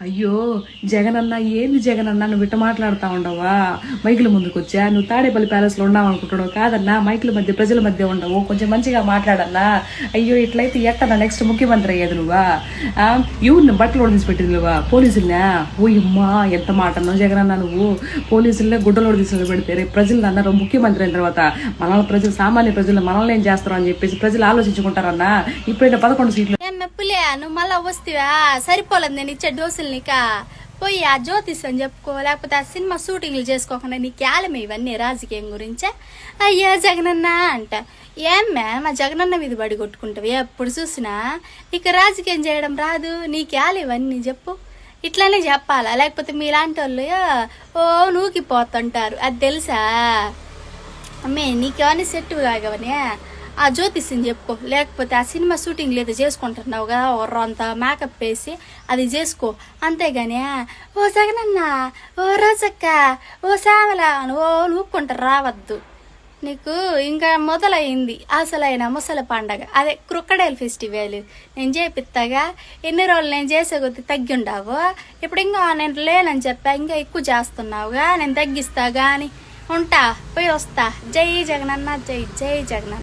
అయ్యో జగనన్న ఏంది జగనన్న? నువ్వు ఇట్ట మాట్లాడుతా ఉండవా? మైకుల ముందుకు వచ్చా నువ్వు తాడేపల్లి ప్యాలెస్లో ఉన్నావు అనుకుంటున్నావు కాదన్నా? మైకుల మధ్య ప్రజల మధ్య ఉండవు. కొంచెం మంచిగా మాట్లాడన్నా? అయ్యో ఇట్లయితే ఎక్కడ నెక్స్ట్ ముఖ్యమంత్రి అయ్యేది నువ్వా? ఆ, ఎవరిని బట్టలు వదిలిసి పెట్టింది నువ్వా? పోలీసులనా? ఓ ఎంత మాట అన్నావు జగనన్న నువ్వు? పోలీసులనే గుడ్డలు ఒడిసి పెడితే రేపు ప్రజలు అన్నారు ముఖ్యమంత్రి అయిన తర్వాత మనల్ని ప్రజలు సామాన్య ప్రజలు మనల్ని ఏం చేస్తారు అని చెప్పేసి ప్రజలు ఆలోచించుకుంటారన్నా? ఇప్పుడైతే పదకొండు సీట్లు మెప్పులే నువ్వు మళ్ళీ వస్తావా? సరిపోలేదు నేను ఇచ్చే డోసులు ఇక పోయి ఆ జ్యోతిష్ అని చెప్పుకో లేకపోతే ఆ సినిమా షూటింగ్లు చేసుకోకుండా నీ ఆలమే ఇవన్నీ రాజకీయం గురించే? అయ్యా జగనన్న అంట. ఏమ్మే మా జగనన్న మీద బడి కొట్టుకుంటావు? ఎప్పుడు చూసినా నీకు రాజకీయం చేయడం రాదు నీ క్యాల ఇవన్నీ చెప్పు. ఇట్లానే చెప్పాలా? లేకపోతే మీలాంటి వాళ్ళు ఓ నూకిపోతుంటారు. అది తెలుసా? అమ్మే నీకేమన్నా సెట్టు కాగవనే? ఆ జ్యోతిష్యం చెప్పుకో. లేకపోతే ఆ సినిమా షూటింగ్ లేదా చేసుకుంటున్నావు కదా ఓ మేకప్ వేసి అది చేసుకో. అంతేగాని ఓ జగనన్న ఓ రోజక్క ఓ శ్యామల అని ఓ నూక్కుంటారు రావద్దు. నీకు ఇంకా మొదలైంది అసలైన ముసలి పండగ. అదే క్రొక్కడైల్ ఫెస్టివల్. నేను చేపిస్తాగా ఎన్ని రోజులు నేను చేసే కొద్ది తగ్గి ఉండవు ఇప్పుడు ఇంకా నేను లేనని చెప్పా ఇంకా ఎక్కువ చేస్తున్నావుగా నేను తగ్గిస్తా కానీ ఉంటా పోయి వస్తా. జై జగనన్న జై జై జగనన్న.